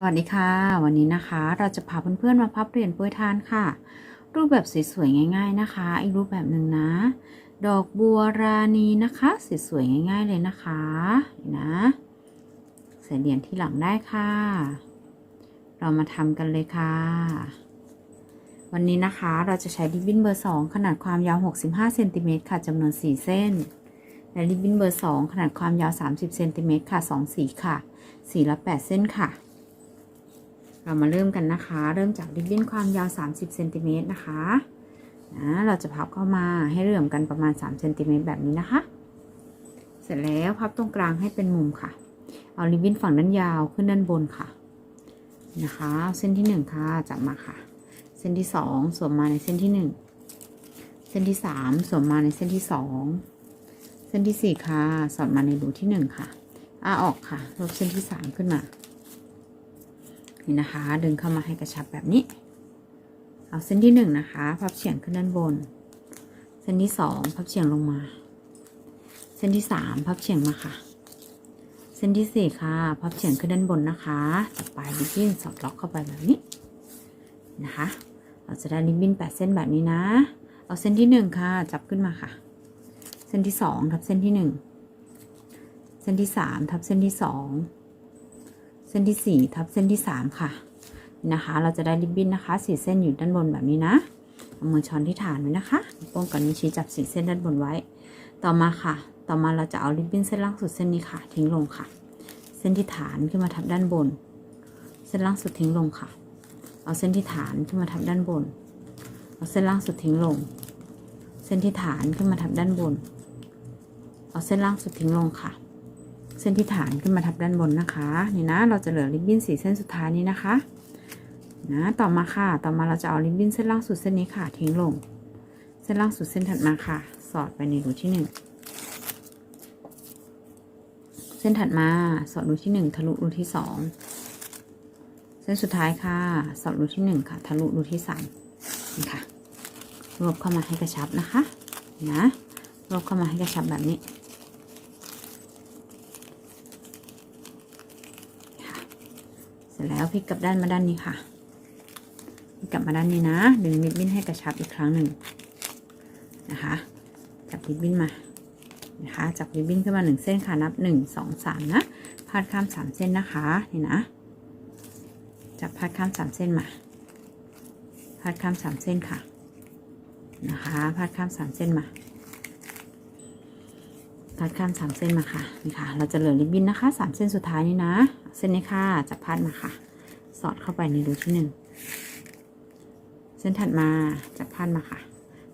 สวัสดีค่ะ วันนี้นะคะเราจะพาเพื่อนๆมาพับเหรียญปรยทานค่ะ รูปแบบสวยๆง่าย ๆนะคะ อีกรูปแบบหนึ่งนะ ดอกบัวราณีนะคะสวยๆง่าย ๆเลยนะคะนี่นะใส่เหรียญที่หลังได้ค่ะ เรามาทำกันเลยค่ะ วันนี้นะคะเราจะใช้ริบบิ้นเบอร์ 2 ขนาดความยาว 65เซนติเมตรค่ะจำนวน 4 เส้นและริบบิ้นเบอร์ 2 ขนาดความยาว 30เซนติเมตรค่ะ 2 สีค่ะ สีละ 8 เส้นค่ะ เรามาเริ่มกันนะคะ เริ่มจากริบบิ้นความยาว 30เซนติเมตรนะคะนะเราจะพับเข้ามาให้เหลื่อมกันประมาณ3เซนติเมตรแบบนี้นะคะ เสร็จแล้วพับตรงกลางให้เป็นมุมค่ะ เอาริบบิ้นฝั่งด้านยาวขึ้นด้านบนค่ะนะคะเอาเส้นที่ 1 ค่ะจับมาค่ะ เส้นที่ 2 สวมมาในเส้นที่ 1 เส้นที่ 3 สวมมาในเส้นที่ 2 เส้นที่ 4 ค่ะ สอดมาในรูที่ 1 ค่ะอ้าออกค่ะลบเส้นที่ 3 ขึ้นมา นี่นะคะ ดึงเข้ามาให้กระชับแบบนี้ เอาเส้นที่หนึ่งนะคะ พับเฉียงขึ้นด้านบน เส้นที่สองพับเฉียงลงมา เส้นที่สามพับเฉียงมาค่ะ เส้นที่สี่ค่ะ พับเฉียงขึ้นด้านบนนะคะจับปลายริบบิ้นสอดล็อกเข้าไปแบบนี้นะคะ เราจะได้ริบบิ้นแปดเส้นแบบนี้นะ เอาเส้นที่หนึ่งค่ะ จับขึ้นมาค่ะ เส้นที่สองทับเส้นที่หนึ่งเส้นที่สามทับเส้นที่สอง เส้นที่สี่ทับเส้นที่สามค่ะนะคะ เราจะได้ริบบิ้นนะคะสี่เส้นอยู่ด้านบนแบบนี้นะเอามือช้อนที่ฐานไว้นะคะโป้งกับนิ้วชี้จับสี่เส้นด้านบนไว้ ต่อมาค่ะ ต่อมาเราจะเอาริบบิ้นเส้นล่างสุดเส้นนี้ค่ะ ทิ้งลงค่ะ เส้นที่ฐานขึ้นมาทับด้านบน เส้นล่างสุดทิ้งลงค่ะ เอาเส้นที่ฐานขึ้นมาทับด้านบน เอาเส้นล่างสุดทิ้งลง เส้นที่ฐานขึ้นมาทับด้านบน เอาเส้นล่างสุดทิ้งลงค่ะ เส้นที่ฐานขึ้นมาทับด้านบนนะคะนี่นะเราจะเหลือริบบิ้นสีเส้นสุดท้ายนี้นะคะนะต่อมาค่ะต่อมาเราจะเอาริบบิ้นเส้นล่างสุดเส้นนี้ค่ะทิ้งลง เส้นล่างสุดเส้นถัดมาค่ะ สอดไปในรูที่หนึ่งเส้นถัดมาสอดรูที่หนึ่งทะลุรูที่สองเส้นสุดท้ายค่ะ สอดรูที่หนึ่งค่ะ ทะลุรูที่สามนี่ค่ะรวบเข้ามาให้กระชับนะคะนะรวบเข้ามาให้กระชับแบบนี้ เสร็จแล้วพลิกกลับด้านมาด้านนี้ค่ะพลิกกลับมาด้านนี้นะ ดึงริบบิ้นให้กระชับอีกครั้งหนึ่งนะคะจับริบบิ้นมานะคะจับริบบิ้นขึ้นมาหนึ่งเส้นค่ะนับหนึ่งสองสามนะพาดข้ามสามเส้นนะคะนี่นะจับพาดข้ามสามเส้นมาพาดข้ามสามเส้นค่ะนะคะพาดข้ามสามเส้นมา พาดข้ามสามเส้นมาค่ะนี่ค่ะ เราจะเหลือริบบิ้นนะคะสามเส้นสุดท้ายนี้นะ เส้นนี้ค่ะจะพาดมาค่ะ สอดเข้าไปในรูที่หนึ่งเส้นถัดมาจะพาดมาค่ะ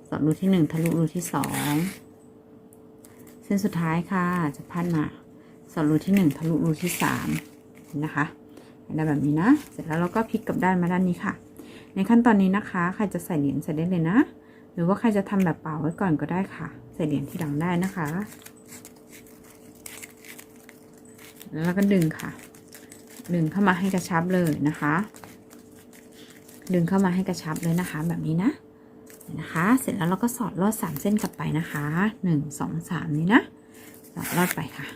สอดรูที่หนึ่งทะลุรูที่สองเส้นสุดท้ายค่ะจะพาดมา สอดรูที่หนึ่งทะลุรูที่สามนะคะได้แบบนี้นะ เสร็จแล้วเราก็พลิกกลับด้านมาด้านนี้ค่ะ ในขั้นตอนนี้นะคะ ใครจะใส่เหรียญใส่ได้เลยนะ หรือว่าใครจะทำแบบเป่าไว้ก่อนก็ได้ค่ะ ใส่เหรียญที่หลังได้นะคะ แล้วก็ดึงค่ะ ดึงเข้ามาให้กระชับเลยนะคะ ดึงเข้ามาให้กระชับเลยนะคะ แบบนี้นะนะคะ เสร็จแล้วเราก็สอดลอดสามเส้นกลับไปนะคะหนึ่งสองสามนี้นะสอดลอดไปค่ะ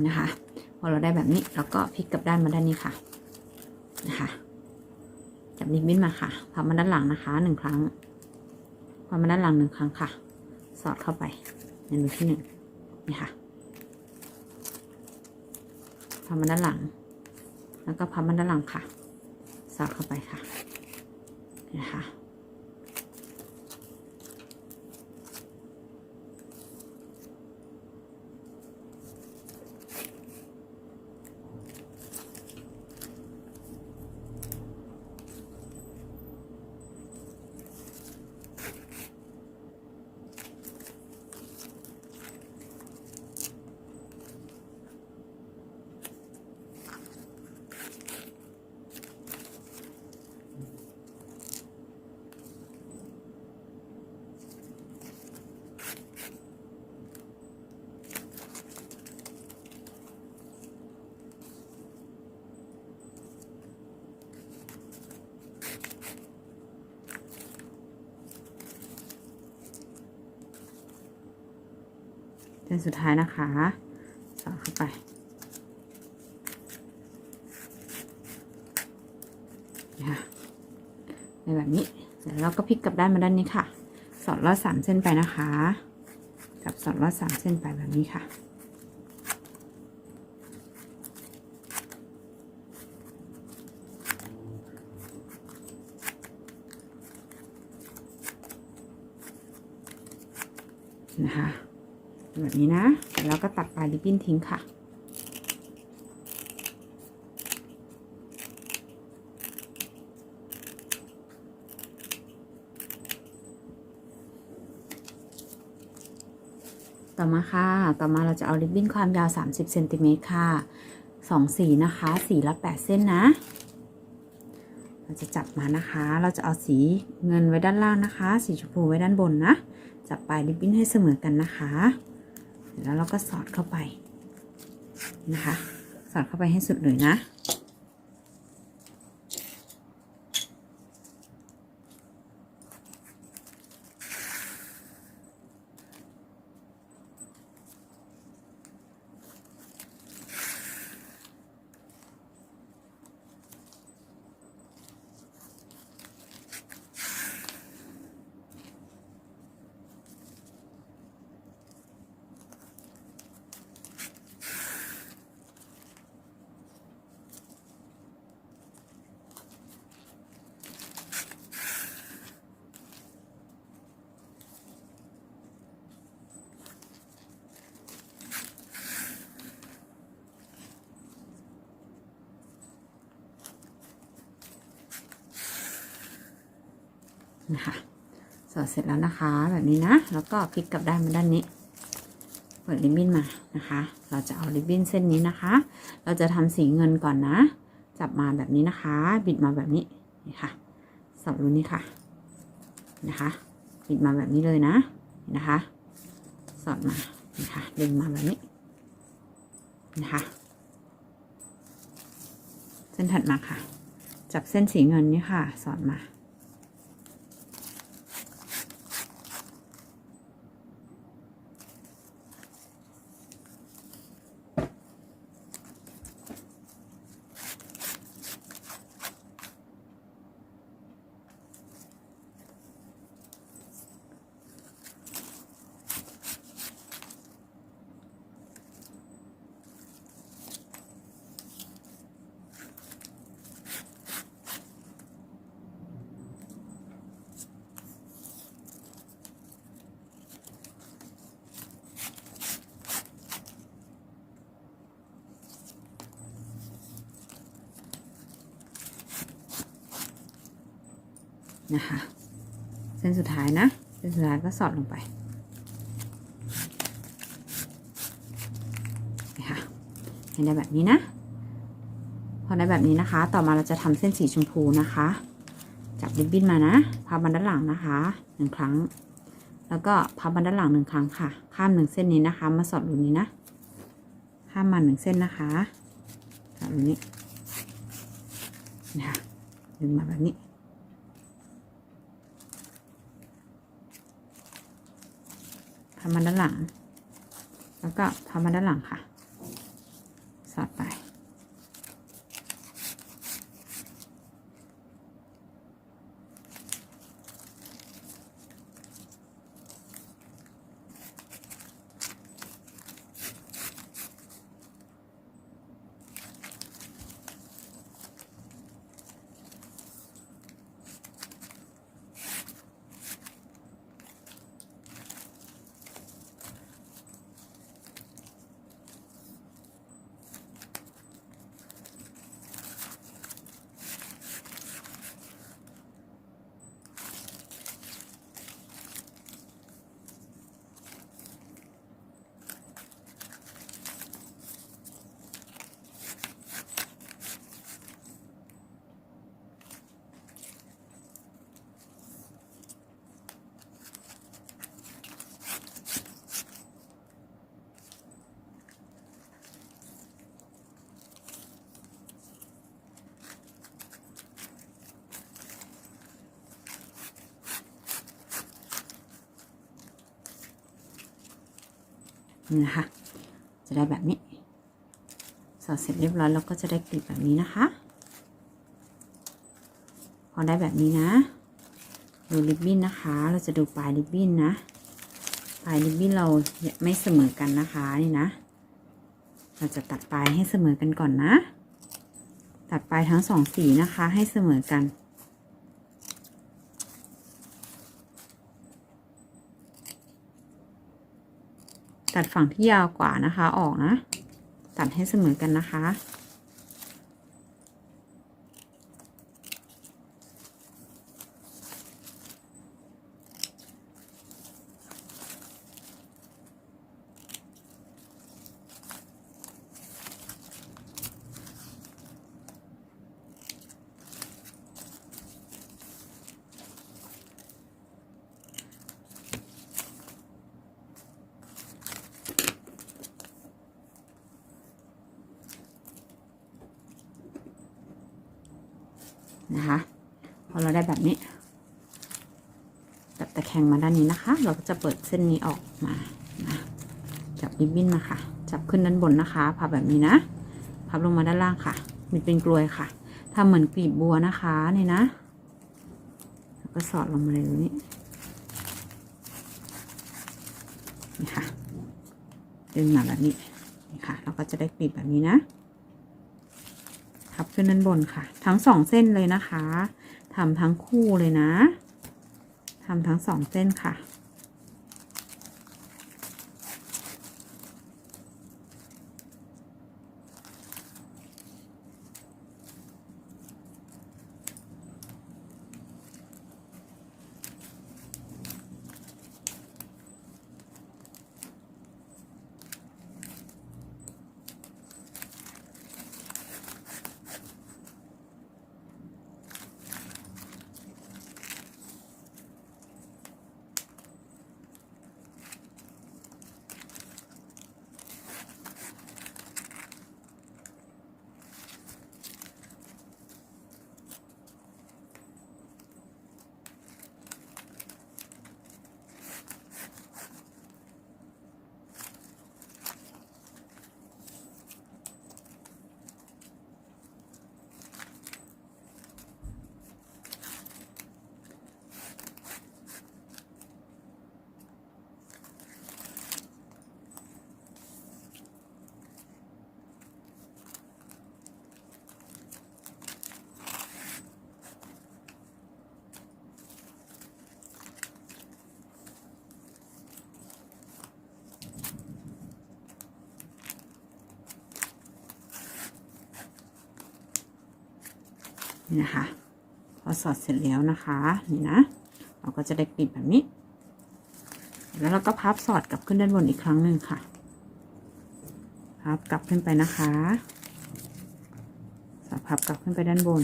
นะคะพอเราได้แบบนี้เราก็พลิกกลับด้านมาด้านนี้ค่ะนะคะจับริบบิ้นมาค่ะพับมาด้านหลังนะคะหนึ่งครั้งพับมาด้านหลังหนึ่งครั้งค่ะ สอดเข้าไปในรูที่หนึ่งนี่ค่ะพับมาด้านหลัง แล้วก็พับมาด้านหลังค่ะ สอดเข้าไปค่ะนะคะ ส้นสุดท้ายนะคะสอดเข้าไป นะคะในแบบนี้ เสร็จแล้วก็พลิกกลับด้านมาด้านนี้ค่ะ สอดลอดสามเส้นไปนะคะ กับสอดลอดสามเส้นไปแบบนี้ค่ะนะคะ แบบนี้นะแล้วก็ตัดปลายริบบิ้นทิ้งค่ะ ต่อมาค่ะ ต่อมาเราจะเอาริบบิ้นความยาว 30เซนติเมตรค่ะสองสีนะคะสีละ8เส้นนะ เราจะจับมานะคะ เราจะเอาสีเงินไว้ด้านล่างนะคะ สีชมพูไว้ด้านบนนะ จับปลายริบบิ้นให้เสมอกันนะคะ แล้วเราก็สอดเข้าไปนะคะ สอดเข้าไปให้สุดเลยนะ นะคะสอดเสร็จแล้วนะคะ แบบนี้นะ แล้วก็พลิกกลับด้านมาด้านนี้ เปิดริบบิ้นมานะคะ เราจะเอาริบบิ้นเส้นนี้นะคะ เราจะทำสีเงินก่อนนะ จับมาแบบนี้นะคะ บิดมาแบบนี้นี่ค่ะสอดรูนี้ค่ะนะคะ บิดมาแบบนี้เลยนะนะคะ สอดมานี่ค่ะดึงมาแบบนี้นะคะเส้นถัดมาค่ะ จับเส้นสีเงินนี่ค่ะ สอดมา นะคะ เส้นสุดท้ายนะ เส้นสุดท้ายก็สอดลงไปนะคะให้ได้แบบนี้นะ พอได้แบบนี้นะคะ ต่อมาเราจะทำเส้นสีชมพูนะคะ จับริบบิ้นมานะพับมันด้านหลังนะคะหนึ่งครั้ง แล้วก็พับมันด้านหลังหนึ่งครั้งค่ะ ข้ามหนึ่งเส้นนี้นะคะ มาสอดรูนี้นะ ข้ามมาหนึ่งเส้นนะคะสอดรูนี้นะคะดึงมาแบบนี้ พับมาด้านหลัง แล้วก็พับมาด้านหลังค่ะ สอดไป นะคะ จะได้แบบนี้สอดเสร็จเรียบร้อยแล้วก็จะได้กลีบแบบนี้นะคะ พอได้แบบนี้นะ ดูริบบิ้นนะคะ เราจะดูปลายริบบิ้นนะ ปลายริบบิ้นเราไม่เสมอกันนะคะนี่นะ เราจะตัดปลายให้เสมอกันก่อนนะ ตัดปลายทั้งสองสีนะคะให้เสมอกัน ตัดฝั่งที่ยาวกว่านะคะออกนะ ตัดให้เสมอกันนะคะ นะคะพอเราได้แบบนี้แบบตะแคงมาด้านนี้นะคะ เราก็จะเปิดเส้นนี้ออกมานะจับริบบิ้นมาค่ะ จับขึ้นด้านบนนะคะพับแบบนี้นะพับลงมาด้านล่างค่ะมันเป็นกลวยค่ะทำเหมือนกลีบบัวนะคะนี่นะ แล้วก็สอดลงมาเลยตรงนี้นี่ค่ะดึงมาแบบนี้นี่ค่ะ เราก็จะได้กลีบแบบนี้นะ ทับขึ้นด้านบนค่ะ ทั้งสองเส้นเลยนะคะทำทั้งคู่เลยนะทำทั้งสองเส้นค่ะ นี่นะคะ พอสอดเสร็จแล้วนะคะ นี่นะ เราก็จะได้ปิดแบบนี้ แล้วเราก็พับสอดกลับขึ้นด้านบนอีกครั้งหนึ่งค่ะ พับกลับขึ้นไปนะคะ สอดพับกลับขึ้นไปด้านบน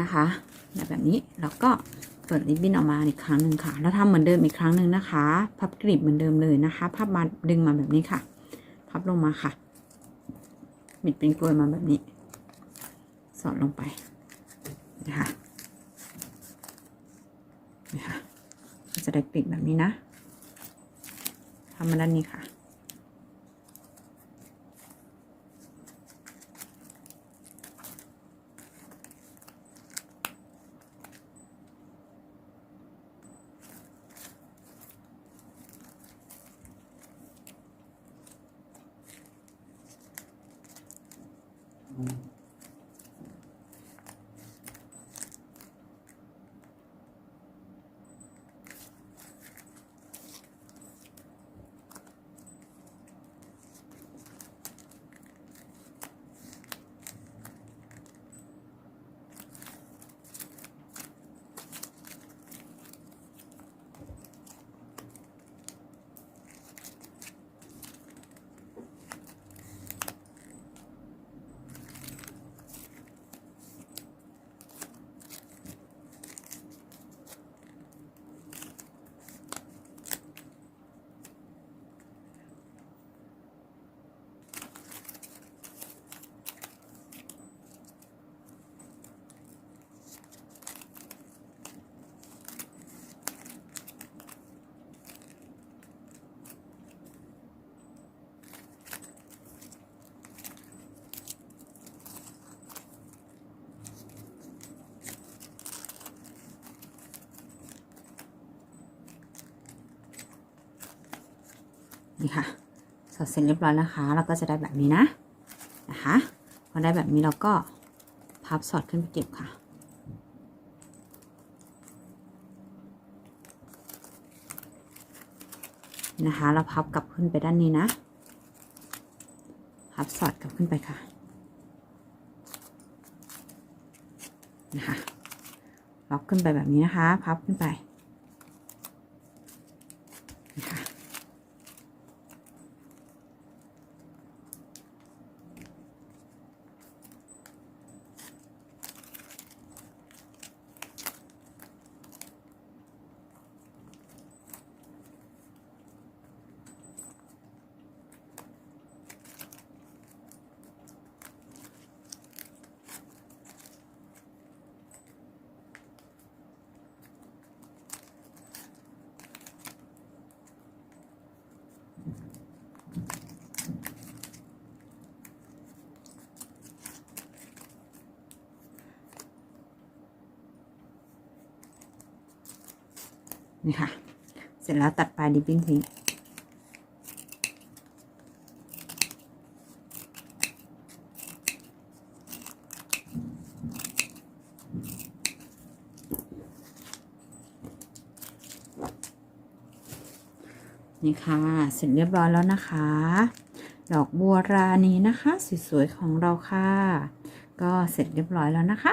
นะคะแบบนี้เราก็เปิดริบบิ้นออกมาอีกครั้งหนึ่งค่ะ แล้วทำเหมือนเดิมอีกครั้งหนึ่งนะคะ พับกลีบเหมือนเดิมเลยนะคะ พับมาดึงมาแบบนี้ค่ะ พับลงมาค่ะ บิดเป็นกลวยมาแบบนี้ สอดลงไปนะคะนะคะจะได้กลีบแบบนี้นะทำมาด้านนี้ค่ะ นี่ค่ะสอดเสร็จเรียบร้อยนะคะ เราก็จะได้แบบนี้นะนะคะพอได้แบบนี้เราก็พับสอดขึ้นไปเก็บค่ะ นะคะ เราพับกลับขึ้นไปด้านนี้นะพับสอดกลับขึ้นไปค่ะนะคะล็อกขึ้นไปแบบนี้นะคะ พับขึ้นไป นี่ค่ะ เสร็จแล้วตัดปลายดิปปิ้งทิ้งนี่ค่ะ เสร็จเรียบร้อยแล้วนะคะ ดอกบัวรานีนะคะ สวยๆของเราค่ะ ก็เสร็จเรียบร้อยแล้วนะคะ